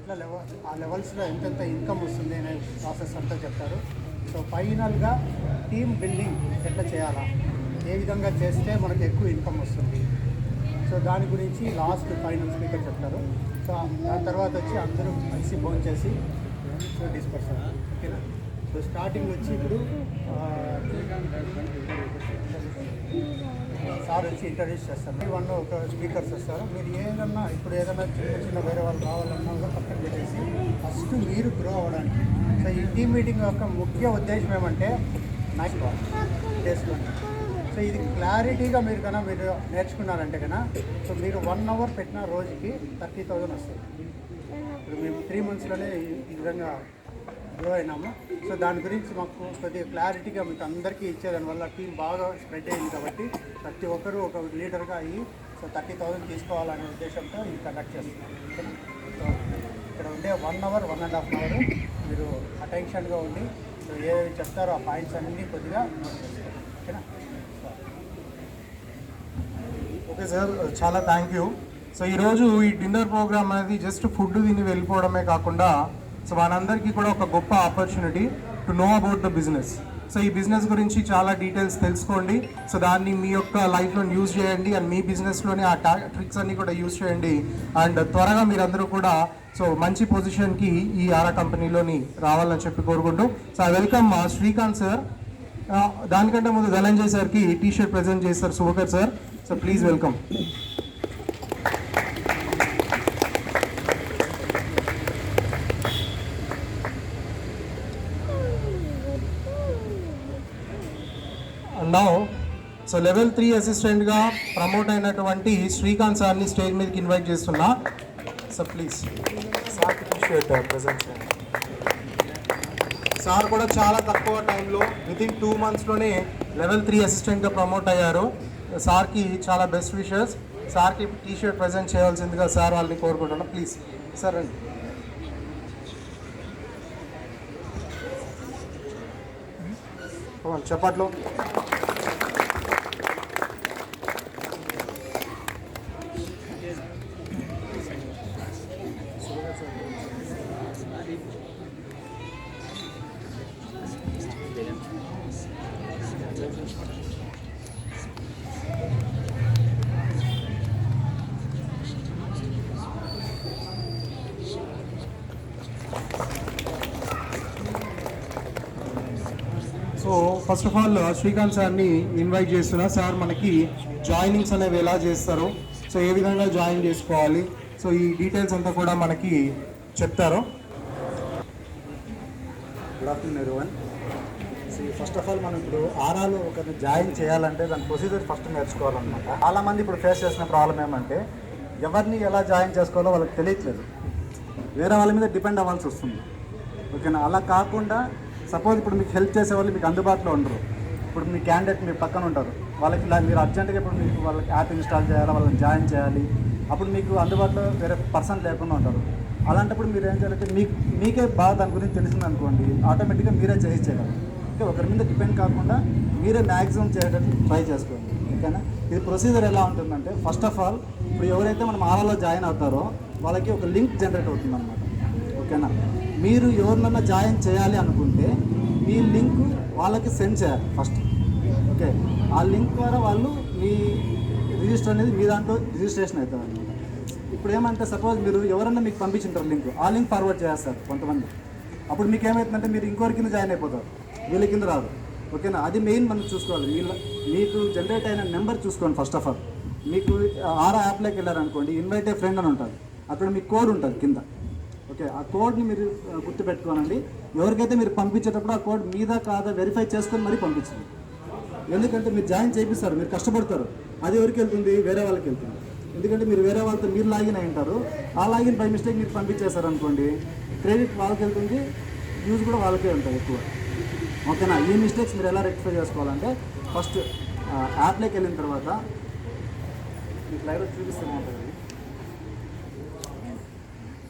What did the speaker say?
ఎట్లా లెవెల్ ఆ లెవెల్స్లో ఎంతెంత ఇన్కమ్ వస్తుంది అనే ప్రాసెస్ అంతా చెప్తారు. సో ఫైనల్గా టీమ్ బిల్డింగ్ ఎట్లా చేయాలా? ఏ విధంగా చేస్తే మనకు ఎక్కువ ఇన్కమ్ వస్తుంది? సో దాని గురించి లాస్ట్ ఫైనల్ స్పీకర్ చెప్తారు. సో దాని తర్వాత వచ్చి అందరూ కలిసి ఫోన్ చేసి సో డిస్కస్ ఓకేనా? సో స్టార్టింగ్ వచ్చి ఇప్పుడు సార్ వచ్చి ఇంట్రడ్యూస్ చేస్తారు. మీరు వన్ ఒక స్పీకర్స్ వస్తారు మీరు ఏదన్నా ఇప్పుడు ఏదైనా చిన్న చిన్న వేరే వాళ్ళు రావాలన్నా కూడా పక్కన పెట్టేసి ఫస్ట్ మీరు గ్రో అవ్వడానికి. సో ఈ టీమ్ మీటింగ్ యొక్క ముఖ్య ఉద్దేశం ఏమంటే నైట్ డేస్లో సో ఇది క్లారిటీగా మీరు కన్నా మీరు నేర్చుకున్నారంటే కన్నా సో మీరు వన్ అవర్ పెట్టిన రోజుకి థర్టీ థౌజండ్ వస్తుంది ఇప్పుడు మేము త్రీ మంత్స్లోనే ఈ విధంగా గ్రో అయినాము. సో దాని గురించి మాకు కొద్దిగా క్లారిటీగా మీకు అందరికీ ఇచ్చేదాని వల్ల టీం బాగా స్ప్రెడ్ అయింది కాబట్టి ప్రతి ఒక్కరూ ఒక లీడర్గా అయ్యి సో థర్టీ థౌసండ్ తీసుకోవాలనే ఉద్దేశంతో ఇది కండక్ట్ చేస్తున్నాం. సో ఇక్కడ ఉండే one hour one and half hour మీరు అటెన్షన్గా ఉండి సో ఏవి చెప్తారో ఆ పాయింట్స్ అన్నీ కొద్దిగా ఓకేనా? ఓకే సార్ చాలా థ్యాంక్ యూ సో ఈరోజు ఈ డిన్నర్ ప్రోగ్రామ్ అనేది జస్ట్ ఫుడ్ తిని వెళ్ళిపోవడమే కాకుండా సో మనందరికీ కూడా ఒక గొప్ప opportunity to know about the business so ఈ బిజినెస్ గురించి చాలా డీటెయిల్స్ తెలుసుకోండి. సో దాన్ని మీ యొక్క లైఫ్లో యూజ్ చేయండి అండ్ మీ బిజినెస్లోనే ఆ టా ట్రిక్స్ అన్ని కూడా యూజ్ చేయండి. అండ్ త్వరగా మీరందరూ కూడా సో మంచి పొజిషన్కి ఈ ఆరా కంపెనీలోని రావాలని చెప్పి కోరుకుంటూ so I welcome Srikanth sir దానికంటే ముందు ధనంజయ్ సార్కి టీ షర్ట్ ప్రజెంట్ చేస్తారు Subhakar sir so please welcome now so level three అసిస్టెంట్గా ప్రమోట్ అయినటువంటి శ్రీకాంత్ సార్ని స్టేజ్ మీదకి ఇన్వైట్ చేస్తున్నా. So please. ప్రజెంట్ చేయండి సార్ కూడా చాలా తక్కువ టైంలో విత్ ఇన్ టూ మంత్స్లోనే లెవెల్ త్రీ అసిస్టెంట్గా ప్రమోట్ అయ్యారు. సార్కి చాలా బెస్ట్ విషెస్ సార్కి టీ షర్ట్ ప్రజెంట్ చేయాల్సిందిగా సార్ వాళ్ళని కోరుకుంటున్నాను ప్లీజ్. సార్ on, చప్పట్లు. So first of all Srikanth సార్ని ఇన్వైట్ చేస్తున్నా. సార్ మనకి జాయినింగ్స్ అనేవి ఎలా చేస్తారు సో ఏ విధంగా జాయిన్ చేసుకోవాలి సో ఈ డీటెయిల్స్ అంతా కూడా మనకి చెప్తారు. Good afternoon everyone first of all మనం ఇప్పుడు ఆరాలో ఒకరిని జాయిన్ చేయాలంటే దాని ప్రొసీజర్ ఫస్ట్ నేర్చుకోవాలన్నమాట. చాలా మంది ఇప్పుడు ఫేస్ చేసిన ప్రాబ్లం ఏమంటే ఎవరిని ఎలా జాయిన్ చేసుకోవాలో వాళ్ళకి తెలియట్లేదు. వేరే వాళ్ళ మీద డిపెండ్ అవ్వాల్సి వస్తుంది. ఓకేనా అలా కాకుండా సపోజ్ ఇప్పుడు మీకు హెల్ప్ చేసే వాళ్ళు మీకు అందుబాటులో ఉండరు. ఇప్పుడు మీ క్యాండిడేట్ మీ పక్కన ఉంటారు. వాళ్ళకి ఇలా మీరు అర్జెంటుగా ఇప్పుడు మీకు వాళ్ళకి యాప్ ఇన్స్టాల్ చేయాలి వాళ్ళని జాయిన్ చేయాలి. అప్పుడు మీకు అందుబాటులో వేరే పర్సన్ లేకుండా ఉంటారు. అలాంటప్పుడు మీరు ఏం చేయాలంటే మీకు మీకే బాగా దాని గురించి తెలిసింది అనుకోండి ఆటోమేటిక్గా మీరే చేయించగలరు ఓకే ఒకరి మీద డిపెండ్ కాకుండా మీరే మ్యాక్సిమం చేయడానికి ట్రై చేసుకోండి. ఓకేనా ఇది ప్రొసీజర్ ఎలా ఉంటుందంటే ఫస్ట్ ఆఫ్ ఆల్ ఇప్పుడు ఎవరైతే మనం ఆర్ఆర్లో జాయిన్ అవుతారో వాళ్ళకి ఒక లింక్ జనరేట్ అవుతుంది అనమాట ఓకేనా మీరు ఎవరినన్నా జాయిన్ చేయాలి అనుకుంటే మీ లింక్ వాళ్ళకి సెండ్ చేయాలి ఫస్ట్. ఓకే. ఆ లింక్ ద్వారా వాళ్ళు మీ రిజిస్టర్ అనేది మీ దాంట్లో రిజిస్ట్రేషన్ అవుతుంది అనమాట ఇప్పుడు ఏమంటే సపోజ్ మీరు ఎవరన్నా మీకు పంపించుంటారు లింక్ ఆ లింక్ ఫార్వర్డ్ చేస్తారు కొంతమంది. అప్పుడు మీకు ఏమవుతుందంటే మీరు ఇంకోరి కింద జాయిన్ అయిపోతారు. వీళ్ళ కింద రాదు ఓకేనా? అది మెయిన్ మనం చూసుకోవాలి. వీళ్ళ మీకు జనరేట్ అయిన నెంబర్ చూసుకోండి ఫస్ట్ ఆఫ్ ఆల్. మీకు ఆరా యాప్లోకి వెళ్ళారనుకోండి ఇన్వైట్ ఏ ఫ్రెండ్ అని ఉంటుంది. అక్కడ మీకు కోడ్ ఉంటుంది కింద. ఓకే ఆ కోడ్ని మీరు గుర్తుపెట్టుకోనండి. ఎవరికైతే మీరు పంపించేటప్పుడు ఆ కోడ్ మీద కాదా వెరిఫై చేసుకొని మరీ పంపించండి. ఎందుకంటే మీరు జాయిన్ చేపిస్తారు మీరు కష్టపడతారు. అది ఎవరికి వెళ్తుంది? వేరే వాళ్ళకి వెళ్తుంది. ఎందుకంటే మీరు వేరే వాళ్ళతో మీరు లాగిన్ అయి ఉంటారు. ఆ లాగిన్ బై మిస్టేక్ మీరు పంపించేశారు అనుకోండి క్రెడిట్ వాళ్ళకి వెళ్తుంది యూజ్ కూడా వాళ్ళకే ఉంటుంది ఎక్కువ. ఓకేనా? ఈ మిస్టేక్స్ మీరు ఎలా రెక్టిఫై చేసుకోవాలంటే ఫస్ట్ యాప్లోకి వెళ్ళిన తర్వాత మీకు లైవ్ చూపిస్తూ ఉంటుంది.